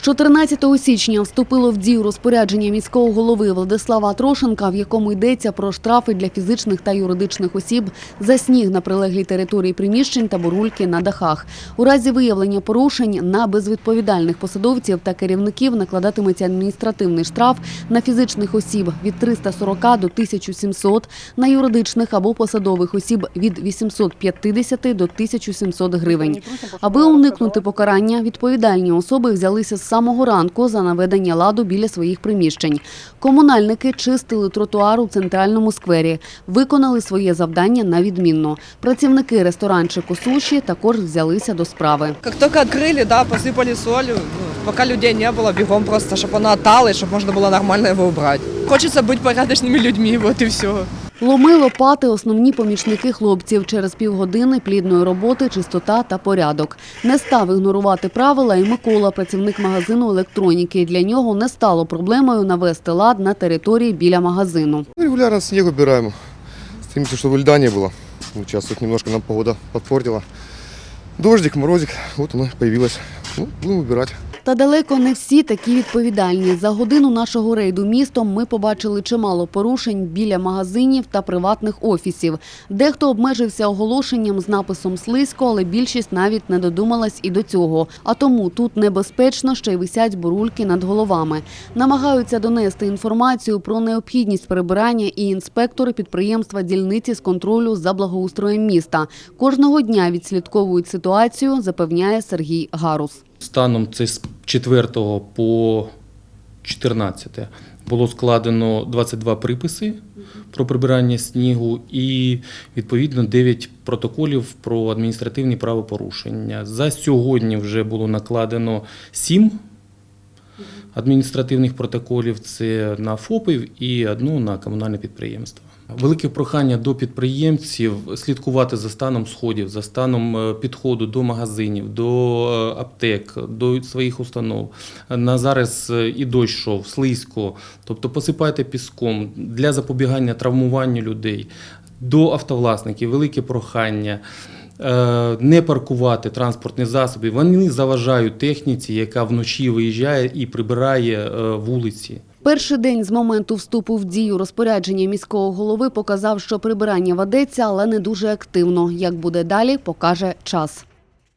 З 14 січня вступило в дію розпорядження міського голови Владислава Трошенка, в якому йдеться про штрафи для фізичних та юридичних осіб за сніг на прилеглій території приміщень та бурульки на дахах. У разі виявлення порушень на безвідповідальних посадовців та керівників накладатиметься адміністративний штраф на фізичних осіб від 340 до 1700, на юридичних або посадових осіб від 850 до 1700 гривень. Аби уникнути покарання, відповідальні особи взялися з самого ранку за наведення ладу біля своїх приміщень. Комунальники чистили тротуар у центральному сквері, виконали своє завдання на відмінно. Працівники ресторанчику суші також взялися до справи. Як тільки відкрили, да, посипали солью. Ну, пока людей не было, бегом просто, чтобы она тала, и чтобы можно было нормально его убрать. Хочется быть порядочными людьми, вот и все. Ломи лопати основні помічники хлопців. Через півгодини плідної роботи, чистота та порядок. Не став ігнорувати правила і Микола, працівник магазину електроніки. Для нього не стало проблемою навести лад на території біля магазину. Ну, Регулярно снег убираем. Стремимся, чтобы льда не было. Вот сейчас тут немножко нам погода подпортила. Дождик, морозик, вот оно появилось. Ну, будем убирать. Та далеко не всі такі відповідальні. За годину нашого рейду містом ми побачили чимало порушень біля магазинів та приватних офісів. Дехто обмежився оголошенням з написом слизько, але більшість навіть не додумалась і до цього. А тому тут небезпечно ще й висять бурульки над головами. Намагаються донести інформацію про необхідність прибирання і інспектори підприємства дільниці з контролю за благоустроєм міста. Кожного дня відслідковують ситуацію, запевняє Сергій Гарус. Станом це з 4 по 14 було складено 22 приписи про прибирання снігу і відповідно 9 протоколів про адміністративні правопорушення. За сьогодні вже було накладено 7 адміністративних протоколів. Це на ФОПів і одну на комунальне підприємство. Велике прохання до підприємців слідкувати за станом сходів, за станом е, підходу до магазинів, до е, аптек, до своїх установ. На зараз е, і дощ йшов, слизько, тобто посипайте піском для запобігання травмуванню людей. До автовласників велике прохання. Е, Не паркувати транспортні засоби, вони заважають техніці, яка вночі виїжджає і прибирає е, вулиці. Перший день з моменту вступу в дію розпорядження міського голови показав, що прибирання ведеться, але не дуже активно. Як буде далі, покаже час.